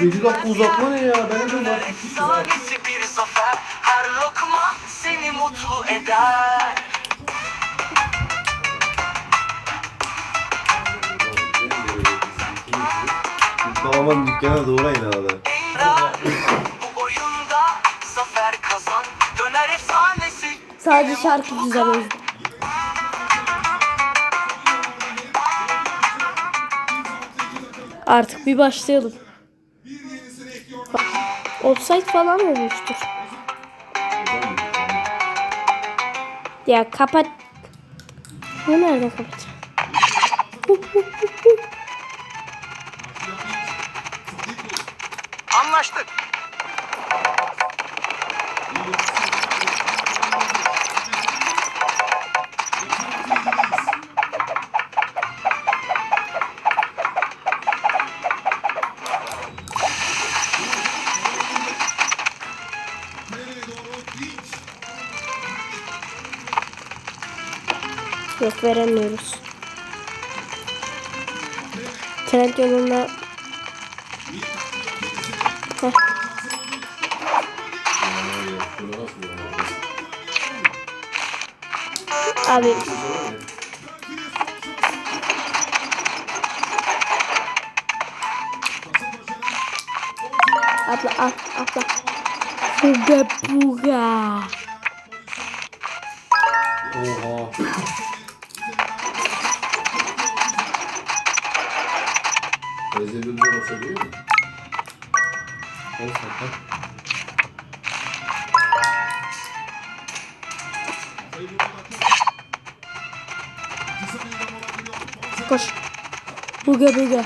Yedi dakika uzatma ne ya? Ben de bak. Efsanesi bir zafer Her lokma seni mutlu eder Babamın dükkana doğru herhalde. Bu oyunda zafer kazan Döner efsanesi Sadece şarkı güzel o Artık bir başlayalım. Offside falan olmuştur. Ya kapat. Bu nereden kapatacağım? Anlaştık Yok veremiyoruz. Trend yolunda Heh. Abi Abla al abla Buga buga Oha. Rezil bir değil mi? Olsa da. Koş Buga buga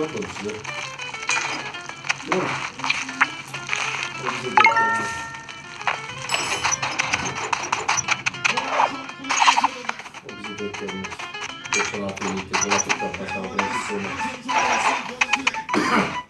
Aslında karış kulakmamışlar. Değil mi? O bize beklendi. O bizi beklendi. 96 yıllık kulaklık da başarılı bir sorun. Bitti.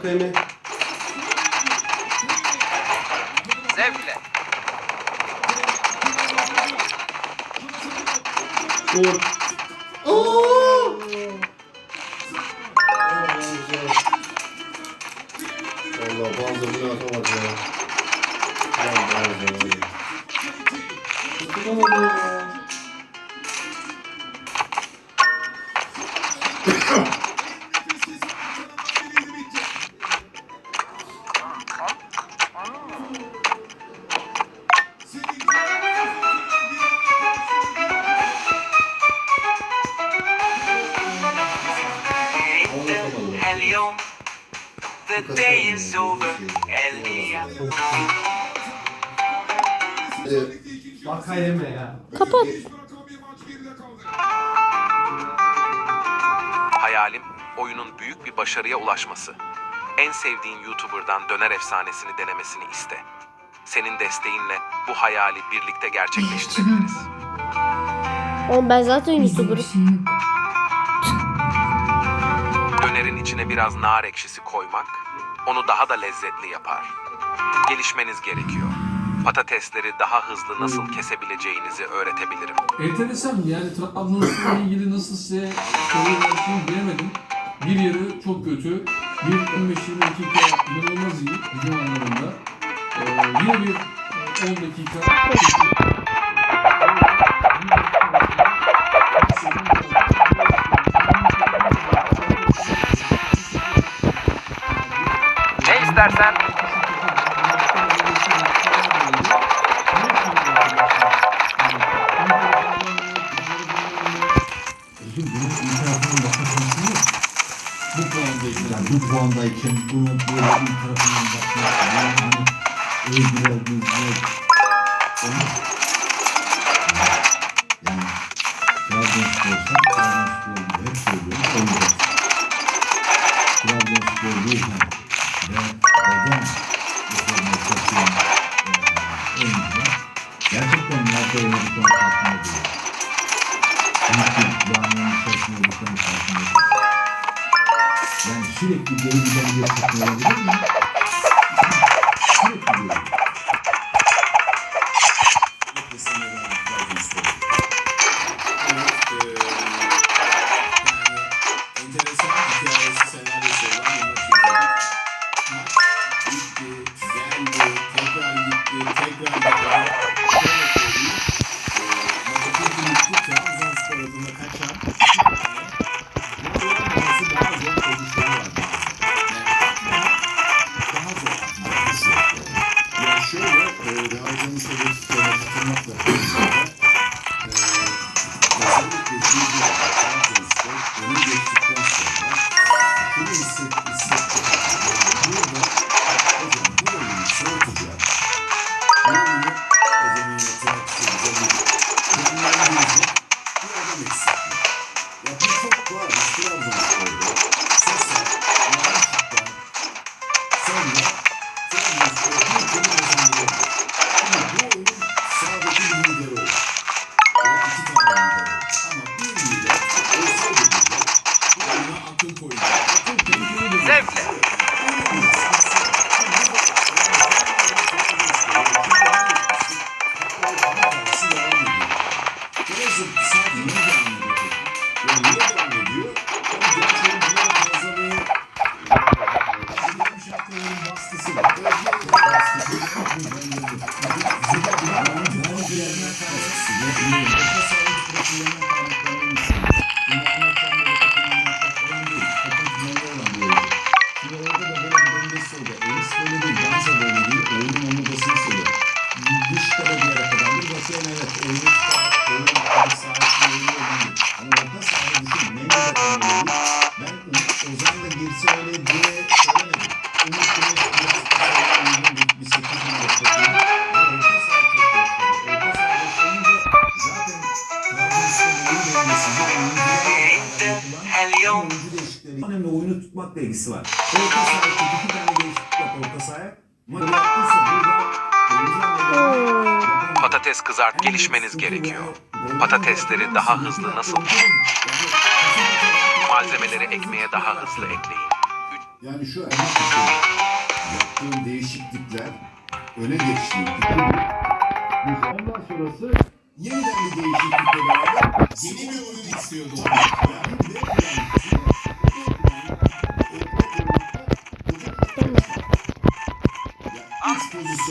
Bakayım. Zevkle Dur. Oo! Allah bazı bunu the day is over and the Kapat. Hayalim oyunun büyük bir başarıya ulaşması. En sevdiğin YouTuber'dan döner efsanesini denemesini iste. Senin desteğinle bu hayali birlikte gerçekleştirebiliriz. Oğlum ben zaten YouTuber'ım. Dönerin içine biraz nar ekşisi koymak onu daha da lezzetli yapar. Gelişmeniz gerekiyor. Patatesleri daha hızlı nasıl kesebileceğinizi öğretebilirim. Enteresan yani Trabzonspor'la ilgili nasıl size söyleyebileceğimi bilemedim. Bir yarı çok kötü. Bir 15-20 dakika inanılmaz iyi hücum anlamında. Ee, yine bir 10 dakika kötü. Bir dakika istersen. Bu puandayken bu puandayken bunu böyle bir tarafından bakmak yani hani övgüler, tutmakla ilgisi var. Orta sahaya iki tane değişiklik yap orta sahaya. Ama yaptıysa burada patates kızart gelişmeniz gerekiyor. Patatesleri daha hızlı nasıl Malzemeleri ekmeğe daha hızlı ekleyin. Yani şu Ermak Hüseyin yaptığın değişiklikler öne. Biz ondan sonrası yeniden bir değişiklikle beraber yeni bir oyun istiyordu. Yani yani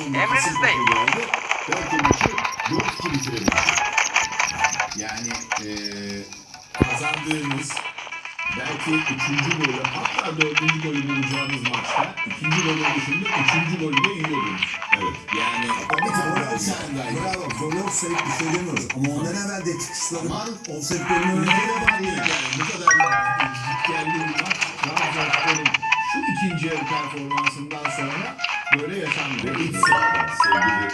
Emrinizdeyim. maçı 4-2 bitirebilir. Yani eee kazandığımız belki üçüncü golü hatta dördüncü golü bulacağımız maçta ikinci golün dışında üçüncü golü de yiyordunuz. Evet. Yani daha bir tane daha. Bravo. Gol offside bir şey demiyoruz. Ama ondan evvel de çıkışları Aman offside golünü Önce önce de var yani. Bu kadar geldi bir maç. Trabzonspor'un şu ikinci yarı performansından sonra böyle yaşandı. Ve iç sahada sevgili Ender.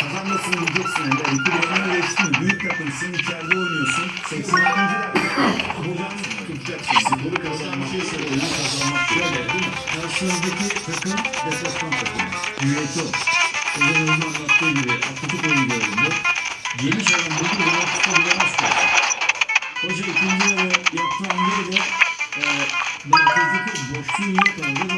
Kazanmasını bileceksin Ender. İki bir öne geçti mi? Büyük takımsın, içeride oynuyorsun. 86. dakika. Hocam tutacaksın. Sporu kazanmak. Şey. Oyunu kazanmak. Şöyle değil mi? Karşınızdaki takım deplasman takımı. Niyeti o. Hocam önce anlattığı gibi atletik oyuncu oyundu. Yeni sezon bu gibi bir tutabilemez ki. Hoca ikinci yarı yaptığı hamleyle e, merkezdeki boşluğu yakaladı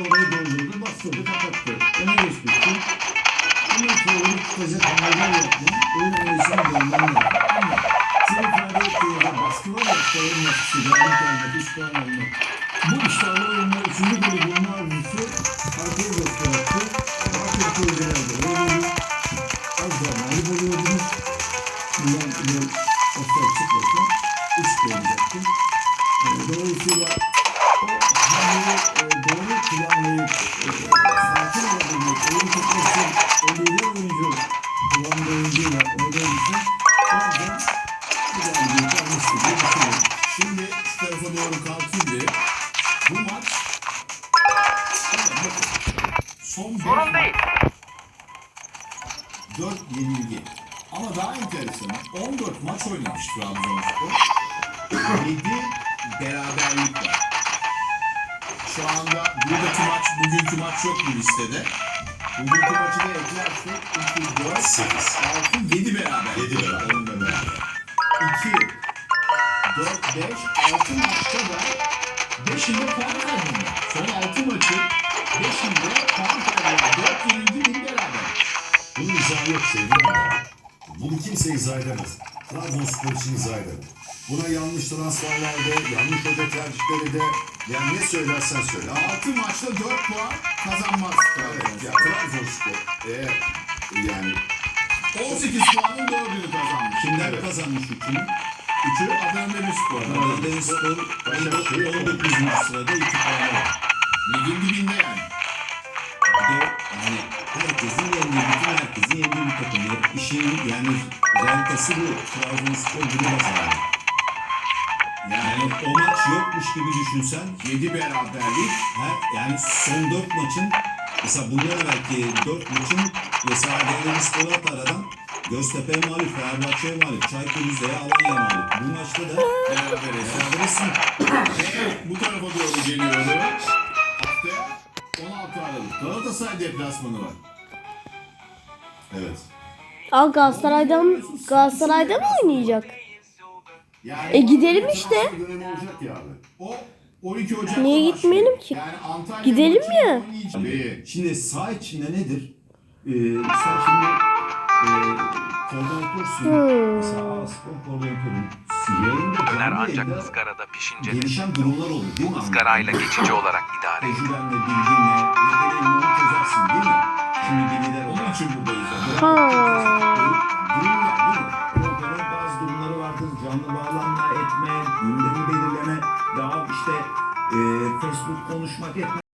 galibiyeti almıştır diye düşünüyorum. Şimdi şu tarafa doğru kalkayım bir. Bu maç son 5 Sorun değil. 4 yenilgi. Ama daha enteresanı 14 maç oynamış Trabzonspor. 7 beraberlik var. Şu anda buradaki maç, bugünkü maç yok bu listede. Bugünkü maçı da eklersek 2, 4, 8, 6, 7 beraber. 7 beraber. Onunla beraber. 2, 4, 5, 6 maçta da 5'inde puan kaybında. Son 6 maçı 5'inde puan kaybında. 4 yenilgi 1 beraber. Bunun izahı yok sevgili. Bunu kimse izah edemez. Trabzonspor için izah edemez. Buna yanlış transferlerde, yanlış hoca tercihleri de yani ne söylersen söyle. Ama 6 maçta 4 puan kazanmaz evet, ya. Trabzonspor eğer yani 18 puanın 4'ünü kazanmış. Kimler Evet. kazanmış üçünü? Üçü Adana Demirspor. Adana Demirspor Başakşehir 19. sırada 2 puanı var. Ligin dibinde yani. Bir de yani herkesin yendiği, bütün herkesin yendiği bir takım. Yani işin yani rentası bu. Trabzonspor bunu kazandı. Yani o maç yokmuş gibi düşünsen 7 beraberlik. Ha, yani son dört maçın mesela bundan evvelki dört maçın mesela Adana Spor Atara'dan Göztepe mağlup, Fenerbahçe'ye mağlup, Çaykur Rize'ye Alanya mağlup. Bu maçta da Beraberiz. berabersin. Bu tarafa doğru geliyordu. Haftaya 16 Aralık. Galatasaray deplasmanı var. evet. Aa Galatasaray'dan Galatasaray'da mı oynayacak? Yani E gidelim işte. Dönemi olacak ya abi. o 12 Ocak'ta Niye başlıyor. gitmeyelim ki? Yani Antalya Gidelim maçı ya. oynayacak. Şimdi sağ içinde nedir? Ee, sen şimdi e, koordinatörsun. Hmm. Mesela A spor koordinatörün. Yayında Döner canlı ancak yayında ızgarada pişince gelişen durumlar olur değil mi? ızgarayla geçici olarak idare edilir. Tecrübenle, bilginle, yeteneğinle onu çözersin değil mi? Şimdi bilgiler Onun için buradayız. Ha. Facebook konuşmak etmek.